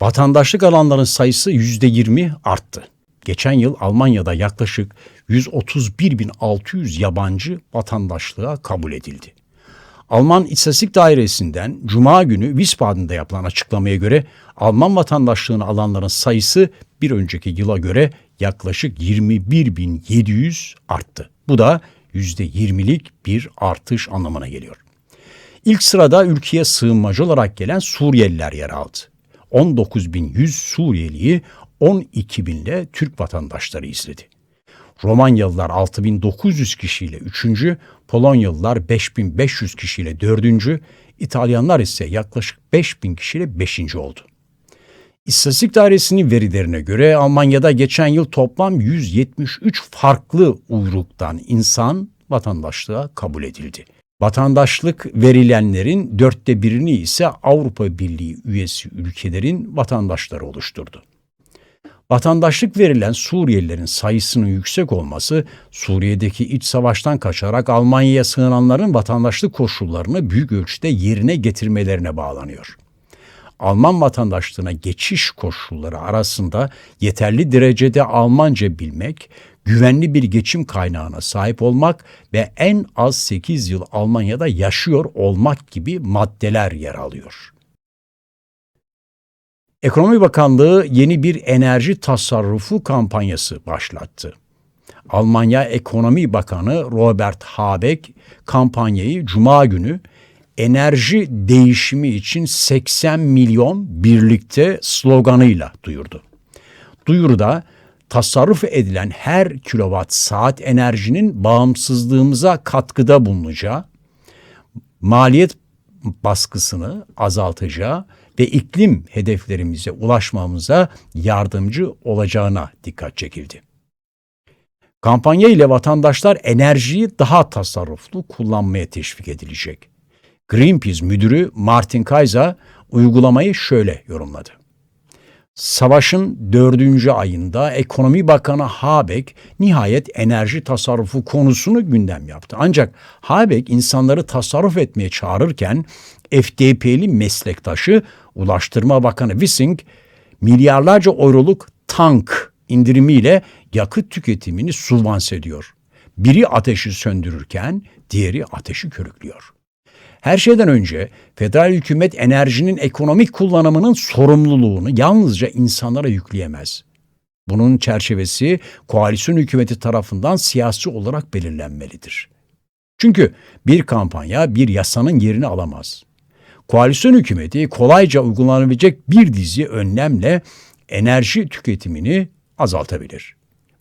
Vatandaşlık alanların sayısı %20 arttı. Geçen yıl Almanya'da yaklaşık 131.600 yabancı vatandaşlığa kabul edildi. Alman İstatistik Dairesi'nden Cuma günü Wiesbaden'da yapılan açıklamaya göre Alman vatandaşlığını alanların sayısı bir önceki yıla göre yaklaşık 21.700 arttı. Bu da %20'lik bir artış anlamına geliyor. İlk sırada ülkeye sığınmacı olarak gelen Suriyeliler yer aldı. 19.100 Suriyeliyi 12.000 ile Türk vatandaşları izledi. Romanyalılar 6900 kişiyle 3. Polonyalılar 5500 kişiyle 4. İtalyanlar ise yaklaşık 5000 kişiyle 5. oldu. İstatistik Dairesi'nin verilerine göre Almanya'da geçen yıl toplam 173 farklı uyruktan insan vatandaşlığa kabul edildi. Vatandaşlık verilenlerin dörtte birini ise Avrupa Birliği üyesi ülkelerin vatandaşları oluşturdu. Vatandaşlık verilen Suriyelilerin sayısının yüksek olması, Suriye'deki iç savaştan kaçarak Almanya'ya sığınanların vatandaşlık koşullarını büyük ölçüde yerine getirmelerine bağlanıyor. Alman vatandaşlığına geçiş koşulları arasında yeterli derecede Almanca bilmek, güvenli bir geçim kaynağına sahip olmak ve en az 8 yıl Almanya'da yaşıyor olmak gibi maddeler yer alıyor. Ekonomi Bakanlığı yeni bir enerji tasarrufu kampanyası başlattı. Almanya Ekonomi Bakanı Robert Habeck kampanyayı cuma günü enerji değişimi için 80 milyon birlikte sloganıyla duyurdu. Duyuruda tasarruf edilen her kilowatt saat enerjinin bağımsızlığımıza katkıda bulunacağı, maliyet baskısını azaltacağı ve iklim hedeflerimize ulaşmamıza yardımcı olacağına dikkat çekildi. Kampanya ile vatandaşlar enerjiyi daha tasarruflu kullanmaya teşvik edilecek. Greenpeace müdürü Martin Kaiser uygulamayı şöyle yorumladı. Savaşın dördüncü ayında Ekonomi Bakanı Habeck nihayet enerji tasarrufu konusunu gündem yaptı. Ancak Habeck insanları tasarruf etmeye çağırırken FDP'li meslektaşı Ulaştırma Bakanı Wissing milyarlarca euroluk tank indirimiyle yakıt tüketimini sübvanse ediyor. Biri ateşi söndürürken diğeri ateşi körüklüyor. Her şeyden önce federal hükümet enerjinin ekonomik kullanımının sorumluluğunu yalnızca insanlara yükleyemez. Bunun çerçevesi koalisyon hükümeti tarafından siyasi olarak belirlenmelidir. Çünkü bir kampanya bir yasanın yerini alamaz. Koalisyon hükümeti kolayca uygulanabilecek bir dizi önlemle enerji tüketimini azaltabilir.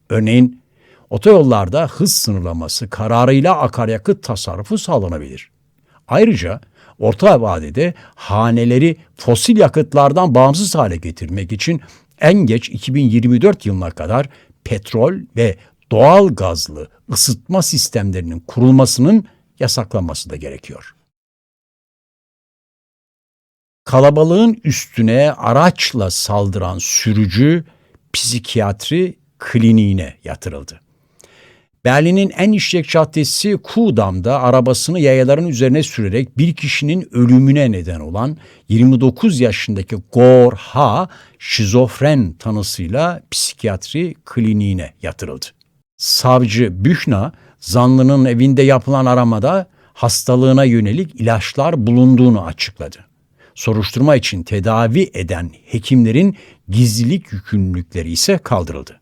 Örneğin otoyollarda hız sınırlaması kararıyla akaryakıt tasarrufu sağlanabilir. Ayrıca orta vadede haneleri fosil yakıtlardan bağımsız hale getirmek için en geç 2024 yılına kadar petrol ve doğal gazlı ısıtma sistemlerinin kurulmasının yasaklanması da gerekiyor. Kalabalığın üstüne araçla saldıran sürücü psikiyatri kliniğine yatırıldı. Berlin'in en işlek caddesi Ku'dam'da arabasını yayaların üzerine sürerek bir kişinin ölümüne neden olan 29 yaşındaki Gor Ha şizofren tanısıyla psikiyatri kliniğine yatırıldı. Savcı Büchna, zanlının evinde yapılan aramada hastalığına yönelik ilaçlar bulunduğunu açıkladı. Soruşturma için tedavi eden hekimlerin gizlilik yükümlülükleri ise kaldırıldı.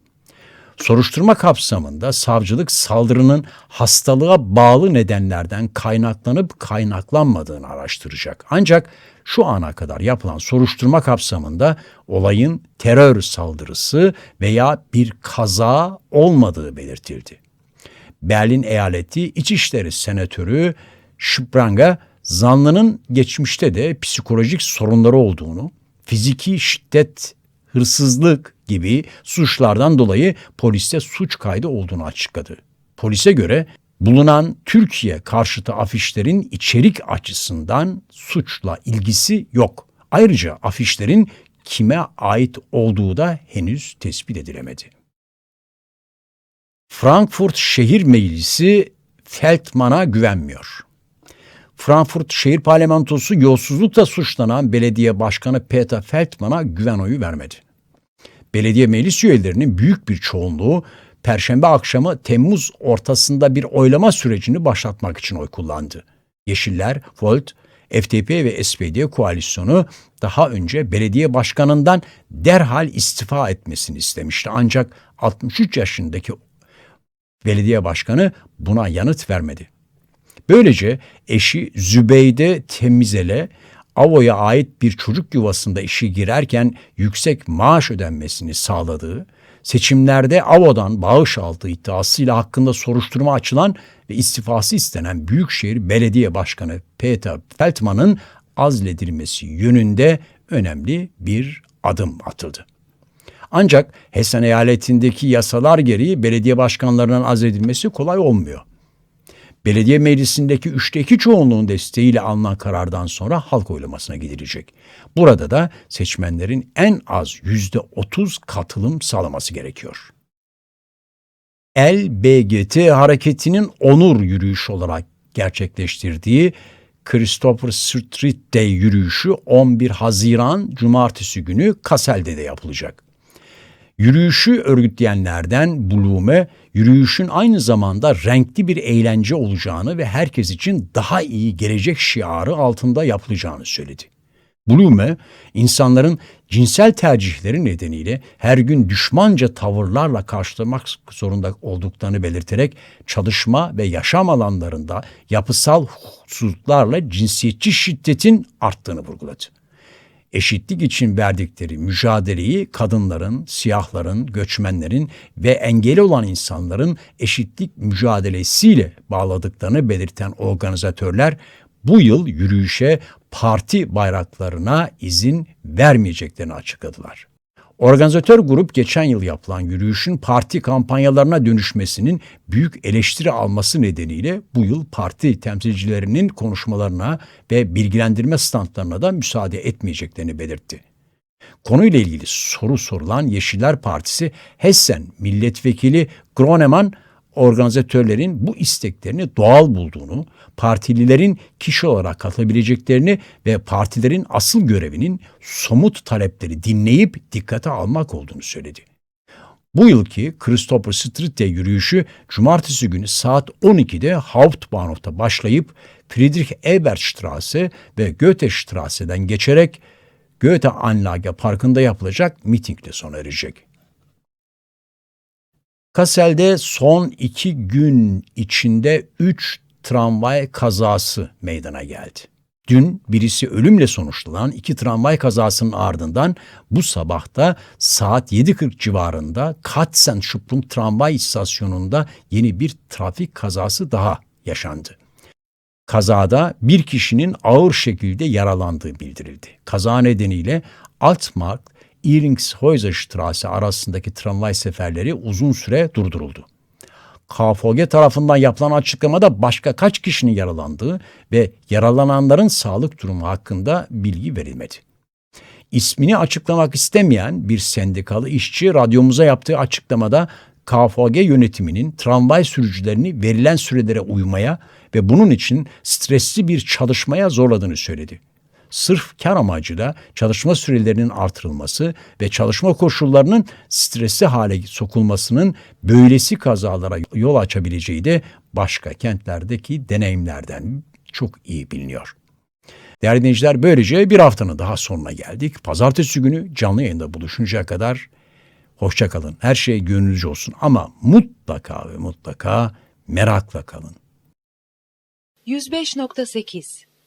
Soruşturma kapsamında savcılık saldırının hastalığa bağlı nedenlerden kaynaklanıp kaynaklanmadığını araştıracak. Ancak şu ana kadar yapılan soruşturma kapsamında olayın terör saldırısı veya bir kaza olmadığı belirtildi. Berlin Eyaleti İçişleri Senatörü Şıpranga zanlının geçmişte de psikolojik sorunları olduğunu, fiziki şiddet hırsızlık gibi suçlardan dolayı poliste suç kaydı olduğunu açıkladı. Polise göre bulunan Türkiye karşıtı afişlerin içerik açısından suçla ilgisi yok. Ayrıca afişlerin kime ait olduğu da henüz tespit edilemedi. Frankfurt Şehir Meclisi Feldman'a güvenmiyor. Frankfurt Şehir Parlamentosu yolsuzlukla suçlanan belediye başkanı Peter Feldman'a güven oyu vermedi. Belediye meclis üyelerinin büyük bir çoğunluğu Perşembe akşamı Temmuz ortasında bir oylama sürecini başlatmak için oy kullandı. Yeşiller, Volt, FDP ve SPD koalisyonu daha önce belediye başkanından derhal istifa etmesini istemişti. Ancak 63 yaşındaki belediye başkanı buna yanıt vermedi. Böylece eşi Zübeyde Temizele Avo'ya ait bir çocuk yuvasında işe girerken yüksek maaş ödenmesini sağladığı, seçimlerde Avo'dan bağış aldığı iddiasıyla hakkında soruşturma açılan ve istifası istenen Büyükşehir Belediye Başkanı Peter Feldman'ın azledilmesi yönünde önemli bir adım atıldı. Ancak Hessen eyaletindeki yasalar gereği belediye başkanlarının azledilmesi kolay olmuyor. Belediye meclisindeki üçte iki çoğunluğun desteğiyle alınan karardan sonra halk oylamasına gidilecek. Burada da seçmenlerin en az yüzde otuz katılım sağlaması gerekiyor. LBGT hareketinin onur yürüyüşü olarak gerçekleştirdiği Christopher Street Day yürüyüşü 11 Haziran Cumartesi günü Kassel'de de yapılacak. Yürüyüşü örgütleyenlerden Blume, yürüyüşün aynı zamanda renkli bir eğlence olacağını ve herkes için daha iyi gelecek şiarı altında yapılacağını söyledi. Blume, insanların cinsel tercihleri nedeniyle her gün düşmanca tavırlarla karşılamak zorunda olduklarını belirterek çalışma ve yaşam alanlarında yapısal hususlarla cinsiyetçi şiddetin arttığını vurguladı eşitlik için verdikleri mücadeleyi kadınların, siyahların, göçmenlerin ve engeli olan insanların eşitlik mücadelesiyle bağladıklarını belirten organizatörler bu yıl yürüyüşe parti bayraklarına izin vermeyeceklerini açıkladılar. Organizatör grup geçen yıl yapılan yürüyüşün parti kampanyalarına dönüşmesinin büyük eleştiri alması nedeniyle bu yıl parti temsilcilerinin konuşmalarına ve bilgilendirme standlarına da müsaade etmeyeceklerini belirtti. Konuyla ilgili soru sorulan Yeşiller Partisi Hessen Milletvekili Groneman organizatörlerin bu isteklerini doğal bulduğunu, partililerin kişi olarak katılabileceklerini ve partilerin asıl görevinin somut talepleri dinleyip dikkate almak olduğunu söyledi. Bu yılki Christopher Street'te yürüyüşü cumartesi günü saat 12'de Hauptbahnhof'ta başlayıp Friedrich Ebert Straße ve Goethe Straße'den geçerek Goethe Anlage Parkı'nda yapılacak mitingle sona erecek. Kassel'de son iki gün içinde üç tramvay kazası meydana geldi. Dün birisi ölümle sonuçlanan iki tramvay kazasının ardından bu sabahta saat 7.40 civarında Katzenschup'un tramvay istasyonunda yeni bir trafik kazası daha yaşandı. Kazada bir kişinin ağır şekilde yaralandığı bildirildi. Kaza nedeniyle Altmark Iringshäuserstraße arasındaki tramvay seferleri uzun süre durduruldu. KFG tarafından yapılan açıklamada başka kaç kişinin yaralandığı ve yaralananların sağlık durumu hakkında bilgi verilmedi. İsmini açıklamak istemeyen bir sendikalı işçi radyomuza yaptığı açıklamada KFG yönetiminin tramvay sürücülerini verilen sürelere uymaya ve bunun için stresli bir çalışmaya zorladığını söyledi sırf kar amacıyla çalışma sürelerinin artırılması ve çalışma koşullarının stresli hale sokulmasının böylesi kazalara yol açabileceği de başka kentlerdeki deneyimlerden çok iyi biliniyor. Değerli dinleyiciler böylece bir haftanın daha sonuna geldik. Pazartesi günü canlı yayında buluşuncaya kadar hoşça kalın. Her şey gönlünüzce olsun ama mutlaka ve mutlaka merakla kalın. 105.8